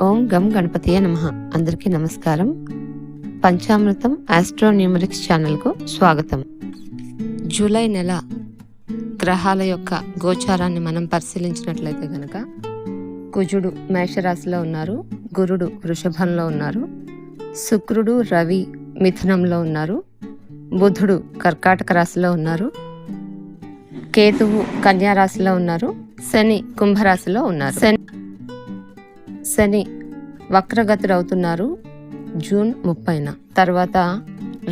ఓం గం గణపతియ నమ. అందరికీ నమస్కారం. పంచామృతం ఆస్ట్రోన్యూమరిక్స్ ఛానల్కు స్వాగతం. జూలై నెల గ్రహాల యొక్క గోచారాన్ని మనం పరిశీలించినట్లయితే గనక కుజుడు మేషరాశిలో ఉన్నారు గురుడు వృషభంలో ఉన్నారు శుక్రుడు రవి మిథునంలో ఉన్నారు బుధుడు కర్కాటక రాశిలో ఉన్నారు కేతువు కన్యా రాశిలో ఉన్నారు శని కుంభరాశిలో ఉన్నారు. శని శని వక్రగతుడవుతున్నారు జూన్ ముప్పైన. తర్వాత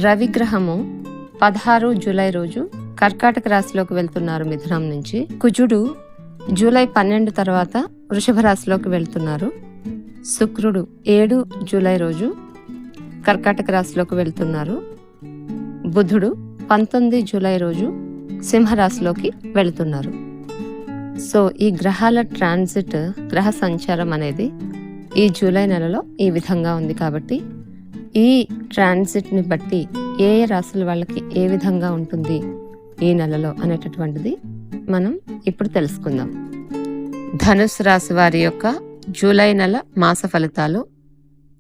రవిగ్రహము పదహారు జూలై రోజు కర్కాటక రాశిలోకి వెళ్తున్నారు మిథునం నుంచి. కుజుడు జూలై పన్నెండు తర్వాత వృషభ రాశిలోకి వెళ్తున్నారు. శుక్రుడు ఏడు జూలై రోజు కర్కాటక రాశిలోకి వెళ్తున్నారు. బుధుడు పంతొమ్మిది జూలై రోజు సింహరాశిలోకి వెళుతున్నారు. సో ఈ గ్రహాల ట్రాన్సిట్ గ్రహ సంచారం అనేది ఈ జూలై నెలలో ఈ విధంగా ఉంది కాబట్టి ఈ ట్రాన్సిట్ని బట్టి ఏ ఏ రాశుల వాళ్ళకి ఏ విధంగా ఉంటుంది ఈ నెలలో అనేటటువంటిది మనం ఇప్పుడు తెలుసుకుందాం. ధనుసు రాశి వారి యొక్క జూలై నెల మాస ఫలితాలు.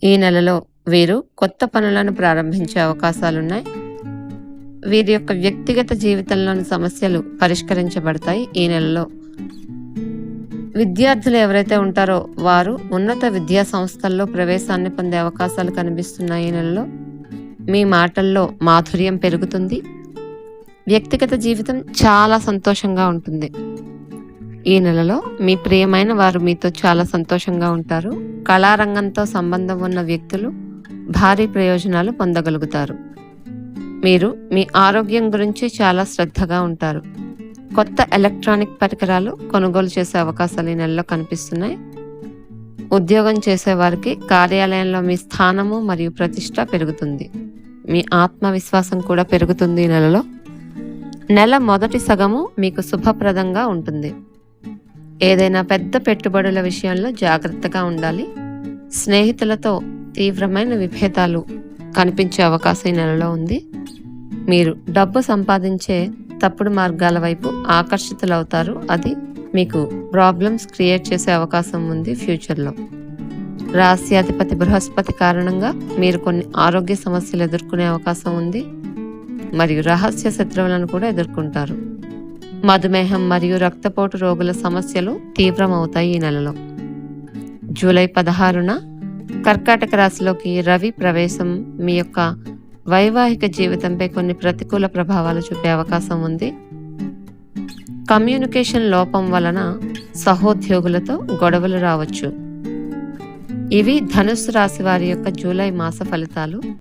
ఈ నెలలో వీరు కొత్త పనులను ప్రారంభించే అవకాశాలున్నాయి. వీరి యొక్క వ్యక్తిగత జీవితంలోని సమస్యలు పరిష్కరించబడతాయి ఈ నెలలో. విద్యార్థులు ఎవరైతే ఉంటారో వారు ఉన్నత విద్యా సంస్థల్లో ప్రవేశాన్ని పొందే అవకాశాలు కనిపిస్తున్నాయి ఈ నెలలో. మీ మాటల్లో మాధుర్యం పెరుగుతుంది. వ్యక్తిగత జీవితం చాలా సంతోషంగా ఉంటుంది. ఈ నెలలో మీ ప్రియమైన వారు మీతో చాలా సంతోషంగా ఉంటారు. కళారంగంతో సంబంధం ఉన్న వ్యక్తులు భారీ ప్రయోజనాలు పొందగలుగుతారు. మీరు మీ ఆరోగ్యం గురించి చాలా శ్రద్ధగా ఉంటారు. కొత్త ఎలక్ట్రానిక్ పరికరాలు కొనుగోలు చేసే అవకాశాలు ఈ నెలలో కనిపిస్తున్నాయి. ఉద్యోగం చేసేవారికి కార్యాలయంలో మీ స్థానము మరియు ప్రతిష్ట పెరుగుతుంది. మీ ఆత్మవిశ్వాసం కూడా పెరుగుతుంది ఈ నెలలో. నెల మొదటి సగము మీకు శుభప్రదంగా ఉంటుంది. ఏదైనా పెద్ద పెట్టుబడుల విషయంలో జాగ్రత్తగా ఉండాలి. స్నేహితులతో తీవ్రమైన విభేదాలు కనిపించే అవకాశం ఈ నెలలో ఉంది. మీరు డబ్బు సంపాదించే తప్పుడు మార్గాల వైపు ఆకర్షితులవుతారు. అది మీకు ప్రాబ్లమ్స్ క్రియేట్ చేసే అవకాశం ఉంది ఫ్యూచర్లో. రాస్యాధిపతి బృహస్పతి కారణంగా మీరు కొన్ని ఆరోగ్య సమస్యలు ఎదుర్కొనే అవకాశం ఉంది. మరియు రహస్య శత్రువులను కూడా ఎదుర్కొంటారు. మధుమేహం మరియు రక్తపోటు రోగుల సమస్యలు తీవ్రమవుతాయి ఈ నెలలో. జూలై పదహారున కర్కాటక రాశిలోకి రవి ప్రవేశం మీ యొక్క వైవాహిక జీవితంపై కొన్ని ప్రతికూల ప్రభావాలు చూపే అవకాశం ఉంది. కమ్యూనికేషన్ లోపం వలన సహోద్యోగులతో గొడవలు రావచ్చు. ఇవి ధనుస్సు రాశి వారి యొక్క జూలై మాస ఫలితాలు.